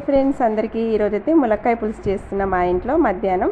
Hi friends అందరికీ ఈరోజైతే ములక్కాయ పులుసు చేస్తున్న మా ఇంట్లో మధ్యాహ్నం.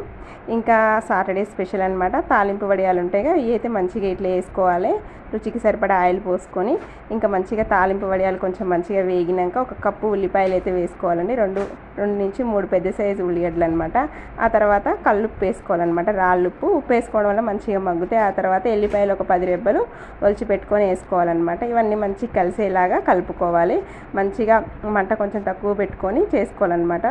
ఇంకా సాటర్డే స్పెషల్ అనమాట తాలింపు వడియాలు ఉంటాయిగా ఇవి అయితే మంచిగా ఇట్లా వేసుకోవాలి. రుచికి సరిపడా ఆయిల్ పోసుకొని ఇంకా మంచిగా తాలింపు వడియాలు కొంచెం మంచిగా వేగినాక ఒక కప్పు ఉల్లిపాయలు అయితే వేసుకోవాలండి. రెండు రెండు నుంచి మూడు పెద్ద సైజు ఉల్లిగడ్డలు అనమాట ఆ తర్వాత కల్లుప్పు వేసుకోవాలన్నమాట. రాళ్ళుప్పు ఉప్పు వేసుకోవడం వల్ల మంచిగా మగ్గుతాయి. ఆ తర్వాత ఎల్లిపాయలు ఒక పది రెబ్బలు ఒలిచి పెట్టుకొని వేసుకోవాలన్నమాట. ఇవన్నీ మంచిగా కలిసేలాగా కలుపుకోవాలి. మంచిగా మంట కొంచెం తక్కువ పెట్టుకొని చేసుకోవాలన్నమాట.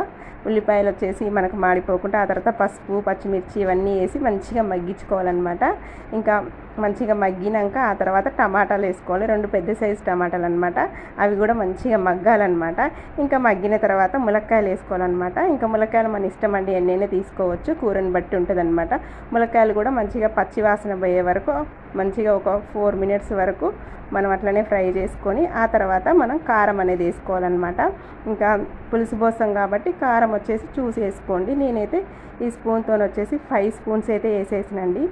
ఉల్లిపాయలు వచ్చేసి మనకు మాడిపోకుండా ఆ తర్వాత పసుపు పచ్చిమిర్చి ఇవన్నీ వేసి మంచిగా మగ్గించుకోవాలన్నమాట. ఇంకా మంచిగా మగ్గినాక ఆ తర్వాత టమాటాలు వేసుకోవాలి. రెండు పెద్ద సైజు టమాటాలు అనమాట అవి కూడా మంచిగా మగ్గాలన్నమాట. ఇంకా మగ్గిన తర్వాత ములక్కాయలు వేసుకోవాలన్నమాట. ఇంకా ములక్కాయలు మన ఇష్టం అండి ఎన్నైనా తీసుకోవచ్చు. కూరని బట్టి ఉంటుందన్నమాట. ములక్కాయలు కూడా మంచిగా పచ్చి వాసన పోయే వరకు మంచిగా ఒక ఫోర్ మినిట్స్ వరకు మనం అట్లనే ఫ్రై చేసుకొని ఆ తర్వాత మనం కారం అనేది వేసుకోవాలన్నమాట. ఇంకా పులుసు పోసం కాబట్టి కారం వచ్చేసి చూసి వేసుకోండి. నేనైతే ఈ స్పూన్తో వచ్చేసి ఫైవ్ స్పూన్స్ అయితే వేసేసినండి.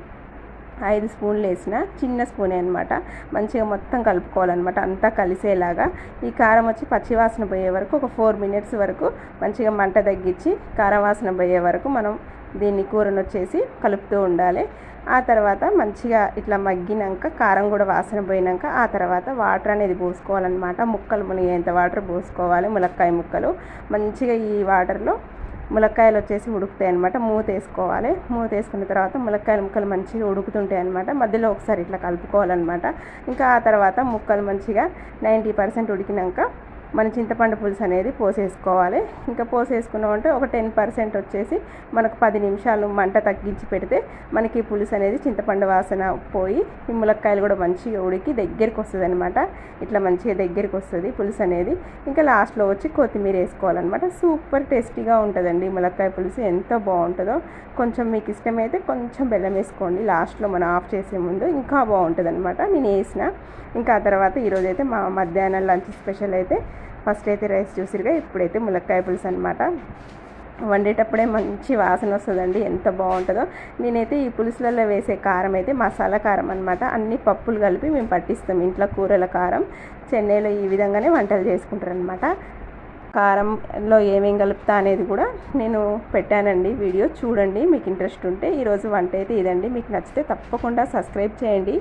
ఐదు స్పూన్లు వేసిన చిన్న స్పూనే అనమాట మంచిగా మొత్తం కలుపుకోవాలన్నమాట. అంతా కలిసేలాగా ఈ కారం వచ్చి పచ్చివాసన పోయే వరకు ఒక ఫోర్ మినిట్స్ వరకు మంచిగా మంట తగ్గించి కారం వాసన పోయే వరకు మనం దీన్ని కూరను వచ్చేసి కలుపుతూ ఉండాలి. ఆ తర్వాత మంచిగా ఇట్లా మగ్గినాక కారం కూడా వాసన పోయినాక ఆ తర్వాత వాటర్ అనేది పోసుకోవాలన్నమాట. ముక్కలు మునిగేంత వాటర్ పోసుకోవాలి ములక్కాయ ముక్కలు. మంచిగా ఈ వాటర్లో ములక్కాయలు వచ్చేసి ఉడుకుతాయి అనమాట మూత వేసుకోవాలి. మూత వేసుకున్న తర్వాత ములక్కాయల ముక్కలు మంచిగా ఉడుకుతుంటాయి అనమాట మధ్యలో ఒకసారి ఇట్లా కలుపుకోవాలన్నమాట. ఇంకా ఆ తర్వాత ముక్కలు మంచిగా నైంటీ పర్సెంట్ ఉడికినాక మన చింతపండు పులుసు అనేది పోసేసుకోవాలి. ఇంకా పోసేసుకున్నామంటే ఒక టెన్ పర్సెంట్ వచ్చేసి మనకు పది నిమిషాలు మంట తగ్గించి పెడితే మనకి పులుసు అనేది చింతపండు వాసన పోయి ఈ ములక్కాయలు కూడా మంచిగా ఉడికి దగ్గరికి వస్తుంది అనమాట ఇట్లా మంచిగా దగ్గరికి వస్తుంది పులుసు అనేది. ఇంకా లాస్ట్లో వచ్చి కొత్తిమీర వేసుకోవాలన్నమాట. సూపర్ టేస్టీగా ఉంటుందండి ములక్కాయ పులుసు. ఎంత బాగుంటుందో. కొంచెం మీకు ఇష్టమైతే కొంచెం బెల్లం వేసుకోండి. లాస్ట్లో మనం ఆఫ్ చేసే ముందు ఇంకా బాగుంటుంది అనమాట నేను వేసిన. ఇంకా ఆ తర్వాత ఈరోజైతే మా మధ్యాహ్నం లంచ్ స్పెషల్ అయితే ఫస్ట్ అయితే రైస్ చూసిరుగా ఇప్పుడైతే ములక్కాయ పులుసు అనమాట వండేటప్పుడే మంచి వాసన వస్తుందండి ఎంత బాగుంటుందో. నేనైతే ఈ పులుసులలో వేసే కారం అయితే మసాలా కారం అనమాట అన్ని పప్పులు కలిపి మేము పట్టిస్తాం ఇంట్లో కూరల కారం. చెన్నైలో ఈ విధంగానే వంటలు చేసుకుంటారనమాట కారంలో ఏమేం కలుపుతా అనేది కూడా నేను పెట్టానండి వీడియో చూడండి మీకు ఇంట్రెస్ట్ ఉంటే. ఈరోజు వంట అయితే ఇదండి. మీకు నచ్చితే తప్పకుండా సబ్స్క్రైబ్ చేయండి.